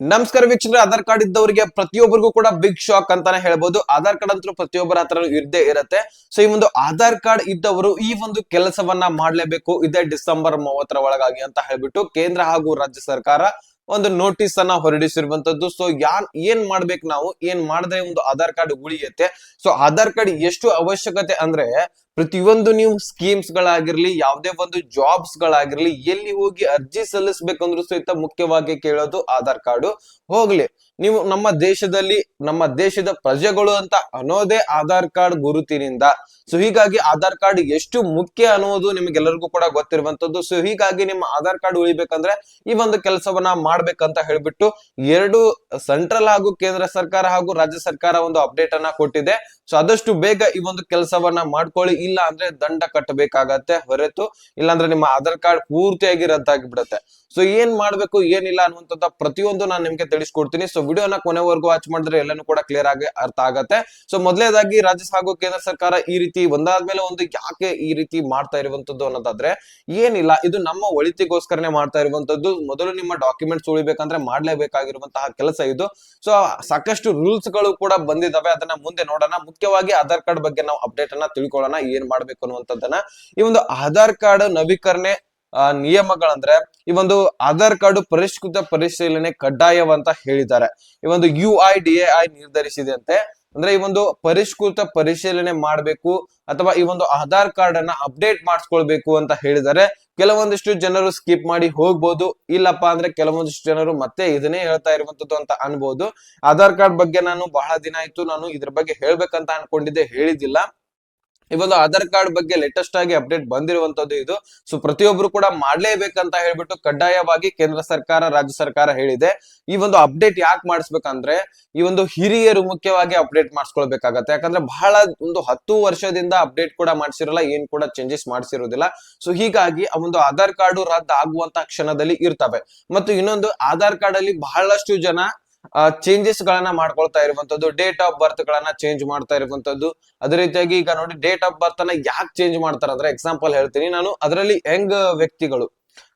ನಮಸ್ಕಾರ ವೀಕ್ಷಕರ, ಆಧಾರ್ ಕಾರ್ಡ್ ಇದ್ದವರಿಗೆ ಪ್ರತಿಯೊಬ್ಬರಿಗೂ ಕೂಡ ಬಿಗ್ ಶಾಕ್ ಅಂತಾನೆ ಹೇಳ್ಬೋದು. ಆಧಾರ್ ಕಾರ್ಡ್ ಅಂತೂ ಪ್ರತಿಯೊಬ್ಬರ ಹತ್ರ ಇದ್ದೇ ಇರುತ್ತೆ. ಸೊ ಈ ಒಂದು ಆಧಾರ್ ಕಾರ್ಡ್ ಇದ್ದವರು ಈ ಒಂದು ಕೆಲಸವನ್ನ ಮಾಡಲೇಬೇಕು. ಇದೇ ಡಿಸೆಂಬರ್ ಮೂವತ್ತರ ಒಳಗಾಗಿ ಅಂತ ಹೇಳ್ಬಿಟ್ಟು ಕೇಂದ್ರ ಹಾಗೂ ರಾಜ್ಯ ಸರ್ಕಾರ ಒಂದು ನೋಟಿಸ್ ಅನ್ನ ಹೊರಡಿಸಿರುವಂತದ್ದು. ಸೊ ಯಾನ್, ಏನ್ ಮಾಡ್ಬೇಕು ನಾವು? ಏನ್ ಮಾಡಿದ್ರೆ ಒಂದು ಆಧಾರ್ ಕಾರ್ಡ್ ಉಳಿಯುತ್ತೆ? ಸೊ ಆಧಾರ್ ಕಾರ್ಡ್ ಎಷ್ಟು ಅವಶ್ಯಕತೆ ಅಂದ್ರೆ, ಪ್ರತಿಯೊಂದು ನೀವು ಸ್ಕೀಮ್ಸ್ ಗಳಾಗಿರ್ಲಿ, ಯಾವುದೇ ಒಂದು ಜಾಬ್ಸ್ ಗಳಾಗಿರ್ಲಿ, ಎಲ್ಲಿ ಹೋಗಿ ಅರ್ಜಿ ಸಲ್ಲಿಸ್ಬೇಕಂದ್ರೂ ಸಹಿತ ಮುಖ್ಯವಾಗಿ ಕೇಳೋದು ಆಧಾರ್ ಕಾರ್ಡ್ ಹೋಗ್ಲಿ. ನೀವು ನಮ್ಮ ದೇಶದಲ್ಲಿ, ನಮ್ಮ ದೇಶದ ಪ್ರಜೆಗಳು ಅಂತ ಅನ್ನೋದೇ ಆಧಾರ್ ಕಾರ್ಡ್ ಗುರುತಿನಿಂದ. ಸೊ ಹೀಗಾಗಿ ಆಧಾರ್ ಕಾರ್ಡ್ ಎಷ್ಟು ಮುಖ್ಯ ಅನ್ನೋದು ನಿಮಗೆಲ್ಲರಿಗೂ ಕೂಡ ಗೊತ್ತಿರುವಂತದ್ದು ಸೊ ಹೀಗಾಗಿ ನಿಮ್ಮ ಆಧಾರ್ ಕಾರ್ಡ್ ಉಳಿಬೇಕಂದ್ರೆ ಈ ಒಂದು ಕೆಲಸವನ್ನ ಮಾಡ್ಬೇಕಂತ ಹೇಳ್ಬಿಟ್ಟು ಎರಡು ಸೆಂಟ್ರಲ್ ಹಾಗೂ ಕೇಂದ್ರ ಸರ್ಕಾರ ಹಾಗೂ ರಾಜ್ಯ ಸರ್ಕಾರ ಒಂದು ಅಪ್ಡೇಟ್ ಅನ್ನ ಕೊಟ್ಟಿದೆ. ಸೊ ಆದಷ್ಟು ಬೇಗ ಈ ಒಂದು ಕೆಲಸವನ್ನ ಮಾಡ್ಕೊಳ್ಳಿ. ಇಲ್ಲ ಅಂದ್ರೆ ದಂಡ ಕಟ್ಟಬೇಕಾಗತ್ತೆ ಹೊರತು. ಇಲ್ಲಾಂದ್ರೆ ನಿಮ್ಮ ಆಧಾರ್ ಕಾರ್ಡ್ ಪೂರ್ತಿಯಾಗಿ ರದ್ದಾಗಿ ಬಿಡುತ್ತೆ ಸೊ ಏನ್ ಮಾಡ್ಬೇಕು, ಏನಿಲ್ಲ ಅನ್ನುವಂಥದ್ದು ಪ್ರತಿಯೊಂದು ನಾನು ನಿಮ್ಗೆ ತಿಳಿಸ್ಕೊಡ್ತೀನಿ. ಸೊ ವಿಡಿಯೋನ ಕೊನೆವರೆಗೂ ವಾಚ್ ಮಾಡಿದ್ರೆ ಎಲ್ಲಾನು ಕೂಡ ಕ್ಲಿಯರ್ ಆಗಿ ಅರ್ಥ ಆಗತ್ತೆ. ಸೊ ಮೊದಲೇದಾಗಿ ರಾಜ್ಯ ಹಾಗೂ ಕೇಂದ್ರ ಸರ್ಕಾರ ಈ ರೀತಿ ಒಂದಾದ್ಮೇಲೆ ಒಂದು ಯಾಕೆ ಈ ರೀತಿ ಮಾಡ್ತಾ ಇರುವಂತದ್ದು ಅನ್ನೋದಾದ್ರೆ, ಏನಿಲ್ಲ, ಇದು ನಮ್ಮ ಒಳಿತಿಗೋಸ್ಕರನೇ ಮಾಡ್ತಾ ಇರುವಂತದ್ದು ಮೊದಲು ನಿಮ್ಮ ಡಾಕ್ಯುಮೆಂಟ್ಸ್ ಉಳಿಬೇಕಂದ್ರೆ ಮಾಡ್ಲೇಬೇಕಾಗಿರುವಂತಹ ಕೆಲಸ ಇದು. ಸೊ ಸಾಕಷ್ಟು ರೂಲ್ಸ್ಗಳು ಕೂಡ ಬಂದಿದಾವೆ. ಅದನ್ನ ಮುಂದೆ ನೋಡೋಣ. ಮುಖ್ಯವಾಗಿ ಆಧಾರ್ ಕಾರ್ಡ್ ಬಗ್ಗೆ ನಾವು ಅಪ್ಡೇಟ್ ಅನ್ನ ತಿಳ್ಕೊಳ್ಳೋಣ. ಏನ್ ಮಾಡ್ಬೇಕು ಅನ್ನುವಂಥದ್ದನ್ನ. ಈ ಒಂದು ಆಧಾರ್ ಕಾರ್ಡ್ ನವೀಕರಣೆ ನಿಯಮಗಳಂದ್ರೆ ಈ ಒಂದು ಆಧಾರ್ ಕಾರ್ಡ್ ಪರಿಷ್ಕೃತ ಪರಿಶೀಲನೆ ಕಡ್ಡಾಯವಂತ ಹೇಳಿದ್ದಾರೆ. ಈ ಒಂದು U I D A I ನಿರ್ಧರಿಸಿದೆ ಅಂತೆ ಅಂದ್ರೆ ಈ ಒಂದು ಪರಿಷ್ಕೃತ ಪರಿಶೀಲನೆ ಮಾಡಬೇಕು ಅಥವಾ ಈ ಒಂದು ಆಧಾರ್ ಕಾರ್ಡ್ ಅನ್ನ ಅಪ್ಡೇಟ್ ಮಾಡಿಸ್ಕೊಳ್ಬೇಕು ಅಂತ ಹೇಳಿದ್ದಾರೆ. ಕೆಲವೊಂದಿಷ್ಟು ಜನರು ಸ್ಕಿಪ್ ಮಾಡಿ ಹೋಗ್ಬೋದು. ಇಲ್ಲಪ್ಪ ಅಂದ್ರೆ ಕೆಲವೊಂದಿಷ್ಟು ಜನರು ಮತ್ತೆ ಇದನ್ನೇ ಹೇಳ್ತಾ ಇರುವಂತದ್ದು ಅಂತ ಅನ್ಬೋದು. ಆಧಾರ್ ಕಾರ್ಡ್ ಬಗ್ಗೆ ನಾನು ಬಹಳ ದಿನ ಆಯ್ತು ನಾನು ಇದ್ರ ಬಗ್ಗೆ ಹೇಳ್ಬೇಕಂತ ಅನ್ಕೊಂಡಿದ್ದೆ ಹೇಳಿದಿಲ್ಲ ಒಂದು ಆಧಾರ್ ಕಾರ್ಡ್ ಬಗ್ಗೆ ಲೇಟೆಸ್ಟ್ ಆಗಿ ಅಪ್ಡೇಟ್ ಬಂದಿರುವಂತದ್ದು ಇದು. ಸೊ ಪ್ರತಿಯೊಬ್ರು ಕೂಡ ಮಾಡ್ಲೇಬೇಕಂತ ಹೇಳ್ಬಿಟ್ಟು ಕಡ್ಡಾಯವಾಗಿ ಕೇಂದ್ರ ಸರ್ಕಾರ, ರಾಜ್ಯ ಸರ್ಕಾರ ಹೇಳಿದೆ. ಈ ಒಂದು ಅಪ್ಡೇಟ್ ಯಾಕೆ ಮಾಡಿಸ್ಬೇಕಂದ್ರೆ, ಈ ಒಂದು ಹಿರಿಯರು ಮುಖ್ಯವಾಗಿ ಅಪ್ಡೇಟ್ ಮಾಡಿಸ್ಕೊಳ್ಬೇಕಾಗತ್ತೆ. ಯಾಕಂದ್ರೆ ಬಹಳ ಒಂದು ಹತ್ತು ವರ್ಷದಿಂದ ಅಪ್ಡೇಟ್ ಕೂಡ ಮಾಡಿಸಿರಲ್ಲ, ಏನ್ ಕೂಡ ಚೇಂಜಸ್ ಮಾಡಿಸಿರೋದಿಲ್ಲ. ಸೊ ಹೀಗಾಗಿ ಆ ಒಂದು ಆಧಾರ್ ಕಾರ್ಡ್ ರದ್ದು ಆಗುವಂತ ಕ್ಷಣದಲ್ಲಿ ಇರ್ತವೆ. ಮತ್ತು ಇನ್ನೊಂದು, ಆಧಾರ್ ಕಾರ್ಡ್ ಅಲ್ಲಿ ಬಹಳಷ್ಟು ಜನ ಚೇಂಜಸ್ ಗಳನ್ನ ಮಾಡ್ಕೊಳ್ತಾ ಇರುವಂತದ್ದು ಡೇಟ್ ಆಫ್ ಬರ್ತ್ ಗಳನ್ನ ಚೇಂಜ್ ಮಾಡ್ತಾ ಇರುವಂತದ್ದು. ಅದೇ ರೀತಿಯಾಗಿ ಈಗ ನೋಡಿ ಡೇಟ್ ಆಫ್ ಬರ್ತ್ ಅನ್ನ ಯಾಕೆ ಚೇಂಜ್ ಮಾಡ್ತಾರೆ? ಅಂದ್ರೆ ಎಕ್ಸಾಂಪಲ್ ಹೇಳ್ತೀನಿ. ನಾನು ಅದರಲ್ಲಿ ಯಂಗ್ ವ್ಯಕ್ತಿಗಳು.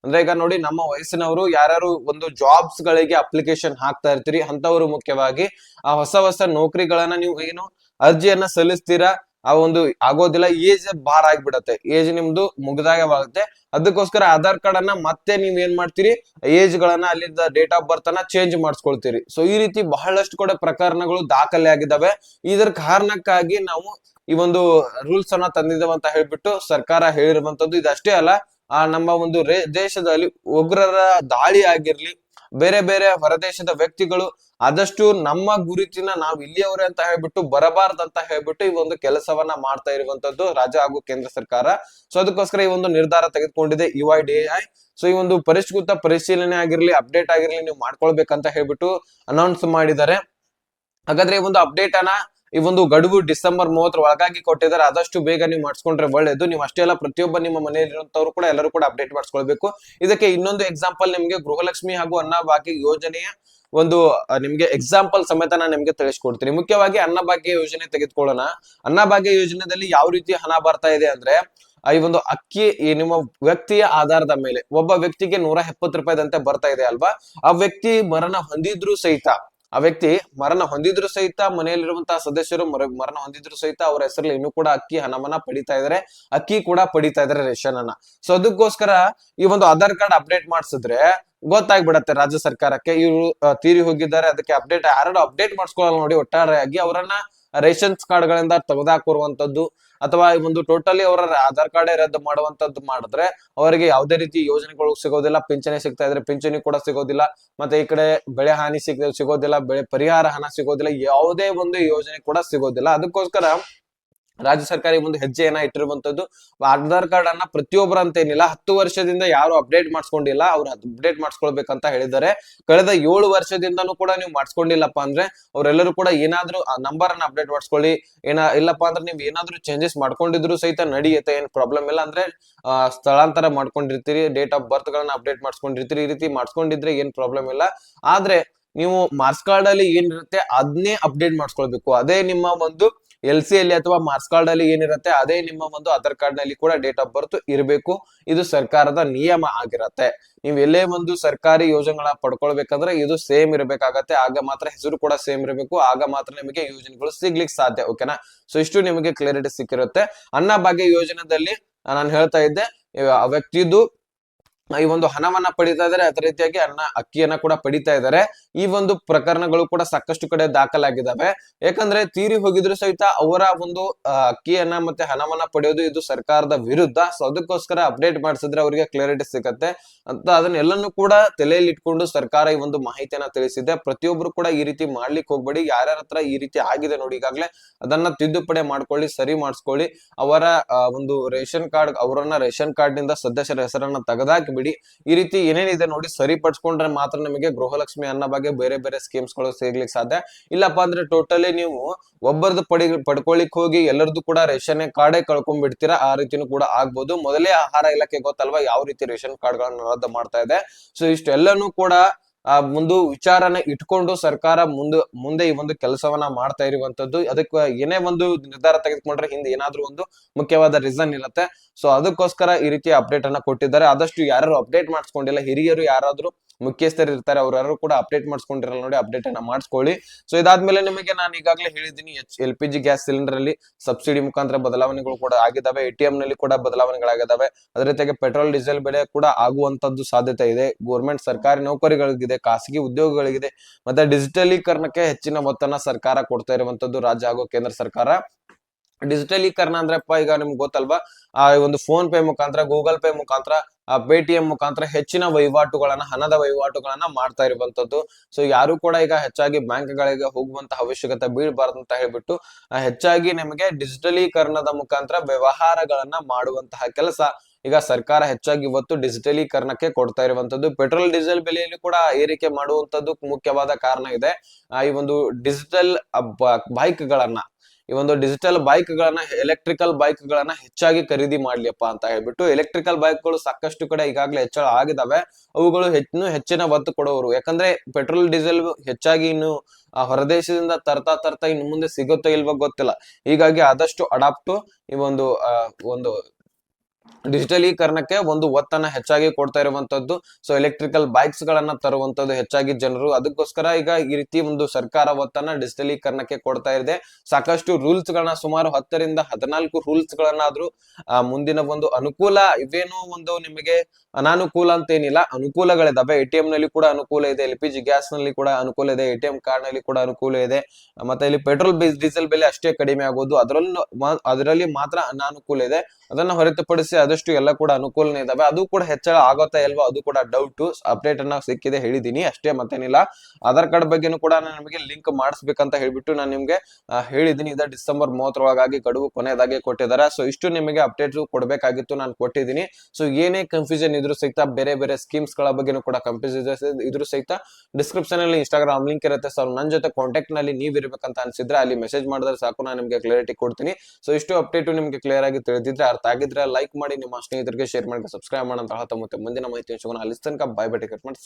ಅಂದ್ರೆ ಈಗ ನೋಡಿ, ನಮ್ಮ ವಯಸ್ಸಿನವರು ಯಾರ್ಯಾರು ಒಂದು ಜಾಬ್ಸ್ ಗಳಿಗೆ ಅಪ್ಲಿಕೇಶನ್ ಹಾಕ್ತಾ ಇರ್ತೀರಿ ಅಂತವರು ಮುಖ್ಯವಾಗಿ ಆ ಹೊಸ ಹೊಸ ನೌಕರಿಗಳನ್ನ ನೀವು ಏನು ಅರ್ಜಿಯನ್ನ ಸಲ್ಲಿಸ್ತೀರಾ? ಆ ಒಂದು ಆಗೋದಿಲ್ಲ ಏಜ್ ಬಾರ್ ಆಗ್ಬಿಡತ್ತೆ. ಏಜ್ ನಿಮ್ದು ಮುಗ್ದಾಗವಾಗುತ್ತೆ ಅದಕ್ಕೋಸ್ಕರ ಆಧಾರ್ ಕಾರ್ಡ್ ಅನ್ನ ಮತ್ತೆ ನೀವ್ ಏನ್ ಮಾಡ್ತೀರಿ? ಏಜ್ ಗಳನ್ನ ಅಲ್ಲಿದ್ದ ಡೇಟ್ ಆಫ್ ಬರ್ತ್ ಅನ್ನ ಚೇಂಜ್ ಮಾಡಿಸ್ಕೊಳ್ತೀರಿ. ಸೊ ಈ ರೀತಿ ಬಹಳಷ್ಟು ಕೂಡ ಪ್ರಕರಣಗಳು ದಾಖಲೆ ಆಗಿದ್ದಾವೆ ಇದರ ಕಾರಣಕ್ಕಾಗಿ ನಾವು ಈ ಒಂದು ರೂಲ್ಸ್ ಅನ್ನ ತಂದಿದ್ದೇವೆ ಅಂತ ಹೇಳ್ಬಿಟ್ಟು ಸರ್ಕಾರ ಹೇಳಿರುವಂತದ್ದು ಇದಷ್ಟೇ ಅಲ್ಲ. ಆ, ನಮ್ಮ ಒಂದು ದೇಶದಲ್ಲಿ ಉಗ್ರರ ದಾಳಿ ಆಗಿರ್ಲಿ ಬೇರೆ ಬೇರೆ ಹೊರದೇಶದ ವ್ಯಕ್ತಿಗಳು ಆದಷ್ಟು ನಮ್ಮ ಗುರುತಿನ ನಾವು ಇಲ್ಲಿಯವರೇ ಅಂತ ಹೇಳ್ಬಿಟ್ಟು ಬರಬಾರ್ದಂತ ಹೇಳ್ಬಿಟ್ಟು ಈ ಒಂದು ಕೆಲಸವನ್ನ ಮಾಡ್ತಾ ಇರುವಂತದ್ದು ರಾಜ್ಯ ಹಾಗೂ ಕೇಂದ್ರ ಸರ್ಕಾರ. ಸೊ ಅದಕ್ಕೋಸ್ಕರ ಈ ಒಂದು ನಿರ್ಧಾರ ತೆಗೆದುಕೊಂಡಿದೆ U I D I so ಈ ಒಂದು ಪರಿಷ್ಕೃತ ಪರಿಶೀಲನೆ ಆಗಿರ್ಲಿ, ಅಪ್ಡೇಟ್ ಆಗಿರ್ಲಿ ನೀವು ಮಾಡ್ಕೊಳ್ಬೇಕಂತ ಹೇಳ್ಬಿಟ್ಟು ಅನೌನ್ಸ್ ಮಾಡಿದ್ದಾರೆ. ಹಾಗಾದ್ರೆ ಈ ಒಂದು ಅಪ್ಡೇಟ್ ಅನ್ನ ಈ ಒಂದು ಗಡುವು ಡಿಸೆಂಬರ್ ಮೂವತ್ತರ ಒಳಗಾಗಿ ಕೊಟ್ಟಿದ್ದಾರೆ. ಆದಷ್ಟು ಬೇಗ ನೀವು ಮಾಡಿಸ್ಕೊಂಡ್ರೆ ಒಳ್ಳೇದು. ನೀವು ಅಷ್ಟೇ ಅಲ್ಲ, ಪ್ರತಿಯೊಬ್ಬ ನಿಮ್ಮ ಮನೆಯಲ್ಲಿರುವಂತವ್ರು ಕೂಡ ಎಲ್ಲರೂ ಕೂಡ ಅಪ್ಡೇಟ್ ಮಾಡಿಸ್ಕೊಳ್ಬೇಕು. ಇದಕ್ಕೆ ಇನ್ನೊಂದು ಎಕ್ಸಾಂಪಲ್ ನಿಮಗೆ ಗೃಹಲಕ್ಷ್ಮಿ ಹಾಗೂ ಅನ್ನಭಾಗ್ಯ ಯೋಜನೆಯ ಒಂದು ನಿಮಗೆ ಎಕ್ಸಾಂಪಲ್ ಸಮೇತ ನಾನು ನಿಮ್ಗೆ ತಿಳಿಸ್ಕೊಡ್ತೀನಿ. ಮುಖ್ಯವಾಗಿ ಅನ್ನಭಾಗ್ಯ ಯೋಜನೆ ತೆಗೆದುಕೊಳ್ಳೋಣ. ಅನ್ನಭಾಗ್ಯ ಯೋಜನೆಯಲ್ಲಿ ಯಾವ ರೀತಿ ಹಣ ಬರ್ತಾ ಇದೆ ಅಂದ್ರೆ ಈ ಒಂದು ಅಕ್ಕಿ ನಿಮ್ಮ ವ್ಯಕ್ತಿಯ ಆಧಾರದ ಮೇಲೆ, ಒಬ್ಬ ವ್ಯಕ್ತಿಗೆ ನೂರ ಎಪ್ಪತ್ತು ರೂಪಾಯಿದಂತೆ ಬರ್ತಾ ಇದೆ ಅಲ್ವಾ? ಆ ವ್ಯಕ್ತಿ ಮರಣ ಹೊಂದಿದ್ರು ಸಹಿತ ಆ ವ್ಯಕ್ತಿ ಮರಣ ಹೊಂದಿದ್ರು ಸಹಿತ ಮನೆಯಲ್ಲಿರುವಂತಹ ಸದಸ್ಯರು ಮರ, ಮರಣ ಹೊಂದಿದ್ರು ಸಹಿತ ಅವರ ಹೆಸರಲ್ಲಿ ಇನ್ನೂ ಕೂಡ ಅಕ್ಕಿ ಹಣವನ್ನ ಪಡಿತಾ ಇದಾರೆ. ಅಕ್ಕಿ ಕೂಡ ಪಡಿತಾ ಇದಾರೆ ರೇಷನ್ ಅನ್ನ. ಸೊ ಅದಕ್ಕೋಸ್ಕರ ಈ ಒಂದು ಆಧಾರ್ ಕಾರ್ಡ್ ಅಪ್ಡೇಟ್ ಮಾಡಿಸಿದ್ರೆ ಗೊತ್ತಾಗ್ಬಿಡತ್ತೆ ರಾಜ್ಯ ಸರ್ಕಾರಕ್ಕೆ. ಇವರು ತೀರಿ ಹೋಗಿದ್ದಾರೆ. ಅದಕ್ಕೆ ಅಪ್ಡೇಟ್ ಯಾರು ಅಪ್ಡೇಟ್ ಮಾಡಿಸ್ಕೊಳ್ಳಲ್ಲ ನೋಡಿ. ಒಟ್ಟಾರೆಯಾಗಿ ಅವರನ್ನ ರೇಷನ್ಸ್ ಕಾರ್ಡ್ ಗಳಿಂದ ಅಥವಾ ಒಂದು ಟೋಟಲಿ ಅವರ ಆಧಾರ್ ಕಾರ್ಡ್ ರದ್ದು ಮಾಡುವಂತದ್ದು ಮಾಡಿದ್ರೆ ಅವರಿಗೆ ಯಾವುದೇ ರೀತಿ ಯೋಜನೆಗಳು ಸಿಗೋದಿಲ್ಲ, ಪಿಂಚಣಿ ಸಿಗ್ತಾ ಇದ್ರೆ ಪಿಂಚಣಿ ಕೂಡ ಸಿಗೋದಿಲ್ಲ, ಮತ್ತೆ ಈ ಕಡೆ ಬೆಳೆ ಹಾನಿ ಸಿಗ್, ಸಿಗೋದಿಲ್ಲ, ಬೆಳೆ ಪರಿಹಾರ ಹಣ ಸಿಗೋದಿಲ್ಲ, ಯಾವುದೇ ಒಂದು ಯೋಜನೆ ಕೂಡ ಸಿಗೋದಿಲ್ಲ. ಅದಕ್ಕೋಸ್ಕರ ರಾಜ್ಯ ಸರ್ಕಾರ ಒಂದು ಹೆಜ್ಜೆಯನ್ನ ಇಟ್ಟಿರುವಂತದ್ದು. ಆಧಾರ್ ಕಾರ್ಡ್ ಅನ್ನ ಪ್ರತಿಯೊಬ್ಬರ ಅಂತ ಏನಿಲ್ಲ. ಹತ್ತು ವರ್ಷದಿಂದ ಯಾರು ಅಪ್ಡೇಟ್ ಮಾಡಿಸ್ಕೊಂಡಿಲ್ಲ. ಅವ್ರು ಅಪ್ಡೇಟ್ ಮಾಡಿಸ್ಕೊಳ್ಬೇಕಂತ ಹೇಳಿದ್ದಾರೆ. ಕಳೆದ ಏಳು ವರ್ಷದಿಂದನೂ ಕೂಡ ನೀವು ಮಾಡಿಸ್ಕೊಂಡಿಲ್ಲಪ್ಪ ಅಂದ್ರೆ ಅವರೆಲ್ಲರೂ ಕೂಡ ಏನಾದ್ರೂ ಆ ನಂಬರ್ ಅನ್ನ ಅಪ್ಡೇಟ್ ಮಾಡಿಸ್ಕೊಳ್ಳಿ. ಏನ ಇಲ್ಲಪ್ಪ ಅಂದ್ರೆ ನೀವು ಏನಾದ್ರೂ ಚೇಂಜಸ್ ಮಾಡ್ಕೊಂಡಿದ್ರು ಸಹಿತ ನಡೆಯುತ್ತೆ. ಏನ್ ಪ್ರಾಬ್ಲಮ್ ಇಲ್ಲ ಅಂದ್ರೆ ಸ್ಥಳಾಂತರ ಮಾಡ್ಕೊಂಡಿರ್ತೀರಿ. ಡೇಟ್ ಆಫ್ ಬರ್ತ್ ಗಳನ್ನ ಅಪ್ಡೇಟ್ ಮಾಡ್ಸ್ಕೊಂಡಿರ್ತೀರಿ. ಈ ರೀತಿ ಮಾಡ್ಸ್ಕೊಂಡಿದ್ರೆ ಏನ್ ಪ್ರಾಬ್ಲಮ್ ಇಲ್ಲ. ಆದ್ರೆ ನೀವು ಮಾರ್ಕ್ಸ್ ಕಾರ್ಡ್ ಅಲ್ಲಿ ಏನಿರುತ್ತೆ ಅದನ್ನೇ ಅಪ್ಡೇಟ್ ಮಾಡ್ಸ್ಕೊಳ್ಬೇಕು. ಅದೇ ನಿಮ್ಮ ಒಂದು ಎಲ್ ಸಿ ಅಲ್ಲಿ ಅಥವಾ ಮಾರ್ಕ್ಸ್ ಕಾರ್ಡ್ ಅಲ್ಲಿ ಏನಿರುತ್ತೆ, ಅದೇ ನಿಮ್ಮ ಒಂದು ಆಧಾರ್ ಕಾರ್ಡ್ನಲ್ಲಿ ಕೂಡ ಡೇಟ್ ಆಫ್ ಬರ್ತ್ ಇರಬೇಕು. ಇದು ಸರ್ಕಾರದ ನಿಯಮ ಆಗಿರತ್ತೆ. ನೀವು ಎಲ್ಲೇ ಒಂದು ಸರ್ಕಾರಿ ಯೋಜನೆಗಳ ಪಡ್ಕೊಳ್ಬೇಕಂದ್ರೆ ಇದು ಸೇಮ್ ಇರಬೇಕಾಗತ್ತೆ. ಆಗ ಮಾತ್ರ ಹೆಸರು ಕೂಡ ಸೇಮ್ ಇರಬೇಕು. ಆಗ ಮಾತ್ರ ನಿಮಗೆ ಯೋಜನೆಗಳು ಸಿಗ್ಲಿಕ್ಕೆ ಸಾಧ್ಯ ಓಕೆನಾ ಸೊ ಇಷ್ಟು ನಿಮಗೆ ಕ್ಲಾರಿಟಿ ಸಿಕ್ಕಿರುತ್ತೆ. ಅನ್ನ ಭಾಗ್ಯ ಯೋಜನೆದಲ್ಲಿ ನಾನು ಹೇಳ್ತಾ ಇದ್ದೆ ವ್ಯಕ್ತಿದು ಈ ಒಂದು ಹಣವನ್ನ ಪಡಿತಾ ಇದ್ದಾರೆ, ಅದೇ ರೀತಿಯಾಗಿ ಅನ್ನ, ಅಕ್ಕಿಯನ್ನ ಕೂಡ ಪಡಿತಾ ಇದ್ದಾರೆ. ಈ ಒಂದು ಪ್ರಕರಣಗಳು ಕೂಡ ಸಾಕಷ್ಟು ಕಡೆ ದಾಖಲಾಗಿದ್ದಾವೆ ಯಾಕಂದ್ರೆ ತೀರಿ ಹೋಗಿದ್ರು ಸಹಿತ ಅವರ ಒಂದು ಅಕ್ಕಿಯನ್ನ ಮತ್ತೆ ಹಣವನ್ನ ಪಡೆಯೋದು ಇದು ಸರ್ಕಾರದ ವಿರುದ್ಧ. ಸೊ ಅದಕ್ಕೋಸ್ಕರ ಅಪ್ಡೇಟ್ ಮಾಡಿಸಿದ್ರೆ ಅವರಿಗೆ ಕ್ಲಾರಿಟಿ ಸಿಗತ್ತೆ. ಅಂತ ಅದನ್ನೆಲ್ಲನೂ ಕೂಡ ತಲೆಯಲ್ಲಿ ಇಟ್ಕೊಂಡು ಸರ್ಕಾರ ಈ ಒಂದು ಮಾಹಿತಿಯನ್ನ ತಿಳಿಸಿದೆ. ಪ್ರತಿಯೊಬ್ರು ಕೂಡ ಈ ರೀತಿ ಮಾಡ್ಲಿಕ್ಕೆ ಹೋಗ್ಬೇಡಿ. ಯಾರ್ಯಾರ ಹತ್ರ ಈ ರೀತಿ ಆಗಿದೆ ನೋಡಿ ಈಗಾಗಲೇ ಅದನ್ನ ತಿದ್ದುಪಡಿ ಮಾಡ್ಕೊಳ್ಳಿ, ಸರಿ ಮಾಡಿಸ್ಕೊಳ್ಳಿ. ಅವರ ಒಂದು ರೇಷನ್ ಕಾರ್ಡ್, ಅವರನ್ನ ರೇಷನ್ ಕಾರ್ಡ್ನಿಂದ ಸದಸ್ಯರ ಹೆಸರನ್ನ ತೆಗೆದಾಕಿ ಬಿಡಿ. ಈ ರೀತಿ ಏನೇನಿದೆ ನೋಡಿ ಸರಿಪಡಿಸ್ಕೊಂಡ್ರೆ ಮಾತ್ರ ನಿಮಗೆ ಗೃಹಲಕ್ಷ್ಮಿ ಅನ್ನೋ ಬಗ್ಗೆ ಬೇರೆ ಬೇರೆ ಸ್ಕೀಮ್ಸ್ಗಳು ಸಿಗ್ಲಿಕ್ಕೆ ಸಾಧ್ಯ. ಇಲ್ಲಪ್ಪ ಅಂದ್ರೆ ಟೋಟಲಿ ನೀವು ಒಬ್ಬರದ್ದು ಪಡಿ ಪಡ್ಕೊಳ್ಳಿಕ್ ಹೋಗಿ ಎಲ್ಲರದ್ದು ಕೂಡ ರೇಷನ್ ಕಾರ್ಡೇ ಕಳ್ಕೊಂಡ್ಬಿಡ್ತೀರಾ, ಆ ರೀತಿನೂ ಕೂಡ ಆಗ್ಬೋದು. ಮೊದಲೇ ಆಹಾರ ಇಲಾಖೆ ಗೊತ್ತಲ್ವಾ ಯಾವ ರೀತಿ ರೇಷನ್ ಕಾರ್ಡ್ ಗಳನ್ನ ರದ್ದು ಮಾಡ್ತಾ ಇದೆ. ಸೊ ಇಷ್ಟೆಲ್ಲನೂ ಕೂಡ ಆ ಒಂದು ವಿಚಾರನ ಇಟ್ಕೊಂಡು ಸರ್ಕಾರ ಮುಂದೆ ಮುಂದೆ ಈ ಒಂದು ಕೆಲಸವನ್ನ ಮಾಡ್ತಾ ಇರುವಂತದ್ದು. ಅದಕ್ಕೆ ಏನೇ ಒಂದು ನಿರ್ಧಾರ ತೆಗೆದುಕೊಂಡ್ರೆ ಹಿಂದೆ ಏನಾದ್ರೂ ಒಂದು ಮುಖ್ಯವಾದ ರೀಸನ್ ಇರುತ್ತೆ. ಸೊ ಅದಕ್ಕೋಸ್ಕರ ಈ ರೀತಿ ಅಪ್ಡೇಟ್ ಅನ್ನ ಕೊಟ್ಟಿದ್ದಾರೆ. ಆದಷ್ಟು ಯಾರು ಅಪ್ಡೇಟ್ ಮಾಡಿಸ್ಕೊಂಡಿಲ್ಲ, ಹಿರಿಯರು ಯಾರಾದ್ರೂ ಮುಖ್ಯಸ್ಥರು ಇರ್ತಾರೆ ಅವ್ರು ಕೂಡ ಅಪ್ಡೇಟ್ ಮಾಡಿಸ್ಕೊಂಡಿರಲ್ಲ ನೋಡಿ ಅಪ್ಡೇಟ್ ಅನ್ನ ಮಾಡಿಸ್ಕೊಳ್ಳಿ. ಸೊ ಇದಾದ್ಮೇಲೆ ನಿಮಗೆ ನಾನು ಈಗಾಗಲೇ ಹೇಳಿದ್ದೀನಿ L P G gas cylinder ಅಲ್ಲಿ ಸಬ್ಸಿಡಿ ಮುಖಾಂತರ ಬದಲಾವಣೆಗಳು ಕೂಡ ಆಗಿದ್ದಾವೆ ಎಟಿಎಂ ನಲ್ಲಿ ಕೂಡ ಬದಲಾವಣೆಗಳಾಗಿದ್ದಾವೆ ಅದೇ ರೀತಿಯಾಗಿ ಪೆಟ್ರೋಲ್, ಡೀಸೆಲ್ ಬೆಲೆ ಕೂಡ ಆಗುವಂತದ್ದು ಸಾಧ್ಯತೆ ಇದೆ. ಗೌರ್ಮೆಂಟ್ ಸರ್ಕಾರಿ ನೌಕರಿಗಳಿಗಿದೆ, ಖಾಸಗಿ ಉದ್ಯೋಗಗಳಿಗಿದೆ, ಮತ್ತೆ ಡಿಜಿಟಲೀಕರಣಕ್ಕೆ ಹೆಚ್ಚಿನ ಮೊತ್ತನ ಸರ್ಕಾರ ಕೊಡ್ತಾ ಇರುವಂತದ್ದು ರಾಜ್ಯ ಹಾಗೂ ಕೇಂದ್ರ ಸರ್ಕಾರ. ಡಿಜಿಟಲೀಕರಣ ಅಂದ್ರಪ್ಪ ಈಗ ನಿಮ್ಗೆ ಗೊತ್ತಲ್ವಾ? ಆ ಒಂದು ಫೋನ್ ಪೇ ಮುಖಾಂತರ, ಗೂಗಲ್ ಪೇ ಮುಖಾಂತರ ಪೇಟಿಎಂ ಮುಖಾಂತರ ಹೆಚ್ಚಿನ ವಹಿವಾಟುಗಳನ್ನ, ಹಣದ ವಹಿವಾಟುಗಳನ್ನ ಮಾಡ್ತಾ ಇರುವಂತದ್ದು. ಸೊ ಯಾರು ಕೂಡ ಈಗ ಹೆಚ್ಚಾಗಿ ಬ್ಯಾಂಕ್ಗಳಿಗೆ ಹೋಗುವಂತಹ ಅವಶ್ಯಕತೆ ಬೀಳಬಾರ್ದು ಅಂತ ಹೇಳ್ಬಿಟ್ಟು ಹೆಚ್ಚಾಗಿ ನಿಮಗೆ ಡಿಜಿಟಲೀಕರಣದ ಮುಖಾಂತರ ವ್ಯವಹಾರಗಳನ್ನ ಮಾಡುವಂತಹ ಕೆಲಸ ಈಗ ಸರ್ಕಾರ ಹೆಚ್ಚಾಗಿ ಇವತ್ತು ಡಿಜಿಟಲೀಕರಣಕ್ಕೆ ಕೊಡ್ತಾ ಇರುವಂತದ್ದು. ಪೆಟ್ರೋಲ್, ಡೀಸೆಲ್ ಬೆಲೆಯಲ್ಲಿ ಕೂಡ ಏರಿಕೆ ಮಾಡುವಂತದ್ದು ಮುಖ್ಯವಾದ ಕಾರಣ ಇದೆ. ಈ ಒಂದು ಡಿಜಿಟಲ್ ಬೈಕ್ ಗಳನ್ನ ಈ ಒಂದು ಡಿಜಿಟಲ್ ಬೈಕ್ ಗಳನ್ನ ಎಲೆಕ್ಟ್ರಿಕಲ್ ಬೈಕ್ ಗಳನ್ನ ಹೆಚ್ಚಾಗಿ ಖರೀದಿ ಮಾಡ್ಲಿಯಪ್ಪ ಅಂತ ಹೇಳ್ಬಿಟ್ಟು ಎಲೆಕ್ಟ್ರಿಕಲ್ ಬೈಕ್ಗಳು ಸಾಕಷ್ಟು ಕಡೆ ಈಗಾಗಲೇ ಹೆಚ್ಚಳ ಆಗಿದಾವೆ. ಅವುಗಳು ಹೆಚ್ಚು ಹೆಚ್ಚಿನ ಒತ್ತು ಕೊಡೋರು. ಯಾಕಂದ್ರೆ ಪೆಟ್ರೋಲ್ ಡೀಸೆಲ್ ಹೆಚ್ಚಾಗಿ ಇನ್ನು, ಆ, ಹೊರದೇಶದಿಂದ ತರ್ತಾ ತರ್ತಾ ಇನ್ನು ಮುಂದೆ ಸಿಗುತ್ತೋ ಇಲ್ವೋ ಗೊತ್ತಿಲ್ಲ. ಹೀಗಾಗಿ ಆದಷ್ಟು ಅಡಾಪ್ಟು ಈ ಒಂದು ಒಂದು ಡಿಜಿಟಲೀಕರಣಕ್ಕೆ ಒಂದು ಒತ್ತನ್ನ ಹೆಚ್ಚಾಗಿ ಕೊಡ್ತಾ ಇರುವಂತದ್ದು. ಸೊ ಎಲೆಕ್ಟ್ರಿಕಲ್ ಬೈಕ್ಸ್ ಗಳನ್ನ ತರುವಂತದ್ದು ಹೆಚ್ಚಾಗಿ ಜನರು. ಅದಕ್ಕೋಸ್ಕರ ಈಗ ಈ ರೀತಿ ಒಂದು ಸರ್ಕಾರ ಒತ್ತನ್ನ ಡಿಜಿಟಲೀಕರಣಕ್ಕೆ ಕೊಡ್ತಾ ಇದೆ. ಸಾಕಷ್ಟು ರೂಲ್ಸ್ ಗಳನ್ನ ಸುಮಾರು ಹತ್ತರಿಂದ ಹದಿನಾಲ್ಕು ರೂಲ್ಸ್ ಗಳನ್ನಾದ್ರೂ ಮುಂದಿನ ಒಂದು ಅನುಕೂಲ ಇವೇನೋ ಒಂದು ನಿಮಗೆ ಅನಾನುಕೂಲ ಅಂತ ಏನಿಲ್ಲ ಅನುಕೂಲಗಳಿದಾವೆ. ಎ ಟಿ ಎಂ ನಲ್ಲಿ ಕೂಡ ಅನುಕೂಲ ಇದೆ. ಎಲ್ ಪಿ ಜಿ ಗ್ಯಾಸ್ನಲ್ಲಿ ಕೂಡ ಅನುಕೂಲ ಇದೆ. ಎ ಟಿ ಎಂ ಕಾರ್ಡ್ನಲ್ಲಿ ಕೂಡ ಅನುಕೂಲ ಇದೆ. ಮತ್ತೆ ಇಲ್ಲಿ ಪೆಟ್ರೋಲ್ ಡೀಸೆಲ್ ಬೆಲೆ ಅಷ್ಟೇ ಕಡಿಮೆ ಆಗೋದು. ಅದರಲ್ಲೂ ಅದರಲ್ಲಿ ಮಾತ್ರ ಅನಾನುಕೂಲ ಇದೆ. ಅದನ್ನ ಹೊರತುಪಡಿಸಿ ಆದಷ್ಟು ಎಲ್ಲ ಕೂಡ ಅನುಕೂಲನೇ ಇದಾವೆ. ಅದು ಕೂಡ ಹೆಚ್ಚಳ ಆಗುತ್ತಾ ಇಲ್ವಾ ಅದು ಕೂಡ ಡೌಟ್ ಅಪ್ಡೇಟ್ ಅನ್ನ ಸಿಕ್ಕಿದೆ ಹೇಳಿದೀನಿ, ಅಷ್ಟೇ ಮತ್ತೇನಿಲ್ಲ. ಆಧಾರ್ ಕಾರ್ಡ್ ಬಗ್ಗೆನೂ ಕೂಡ ನಾನು ನಿಮಗೆ ಲಿಂಕ್ ಮಾಡಿಸ್ಬೇಕಂತ ಹೇಳ್ಬಿಟ್ಟು ನಾನು ನಿಮ್ಗೆ ಹೇಳಿದೀನಿ. ಇದ ಡಿಸೆಂಬರ್ ಮೂವತ್ತರೊಳಗಾಗಿ ಗಡುವು ಕೊನೆಯದಾಗಿ ಕೊಟ್ಟಿದ್ದಾರೆ. ಸೊ ಇಷ್ಟು ನಿಮಗೆ ಅಪ್ಡೇಟ್ ಕೊಡಬೇಕಾಗಿತ್ತು ನಾನು ಕೊಟ್ಟಿದ್ದೀನಿ ಸೊ ಏನೇ ಕನ್ಫ್ಯೂಷನ್ ಇದ್ರು ಸಹಿತ ಬೇರೆ ಬೇರೆ ಸ್ಕೀಮ್ಸ್ಗಳ ಬಗ್ಗೆನೂ ಕೂಡ ಕನ್ಫ್ಯೂಷನ್ ಇದ್ರು ಸಹಿತ ಡಿಸ್ಕ್ರಿಪ್ಷನ್ ಅಲ್ಲಿ ಇನ್ಸ್ಟಾಗ್ರಾಮ್ ಲಿಂಕ್ ಇರುತ್ತೆ. ಸರ್ ನನ್ನ ಜೊತೆ ಕಾಂಟ್ಯಾಕ್ಟ್ನಲ್ಲಿ ನೀವು ಇರಬೇಕಂತ ಅನ್ಸಿದ್ರೆ ಅಲ್ಲಿ ಮೆಸೇಜ್ ಮಾಡಿದ್ರೆ ಸಾಕು, ನಾನು ನಿಮಗೆ ಕ್ಲಾರಿಟಿ ಕೊಡ್ತೀನಿ. ಸೊ ಇಷ್ಟು ಅಪ್ಡೇಟ್ ನಿಮಗೆ ಕ್ಲಿಯರ್ ಆಗಿ ತಿಳಿದಿದ್ರೆ ಅರ್ಥ ಆಗಿದ್ರೆ ಲೈಕ್ ಮಾಡಿ ನಿಮ್ಮ ಸ್ನೇಹಿತರಿಗೆ ಶೇರ್ ಮಾಡಿ ಸಬ್ಸ್ಕ್ರೈಬ್ ಮಾಡಂತ ಹೇಳ್ತಾ ಮತ್ತೆ ಮುಂದಿನ ಮಾಹಿತಿ ಹಂಚ್ಕೊಂಡು ಅಲ್ಲಿ ತನಕ ಬಾಯ್ ಬೈ ಟೇಕ್ ಮಾಡಿ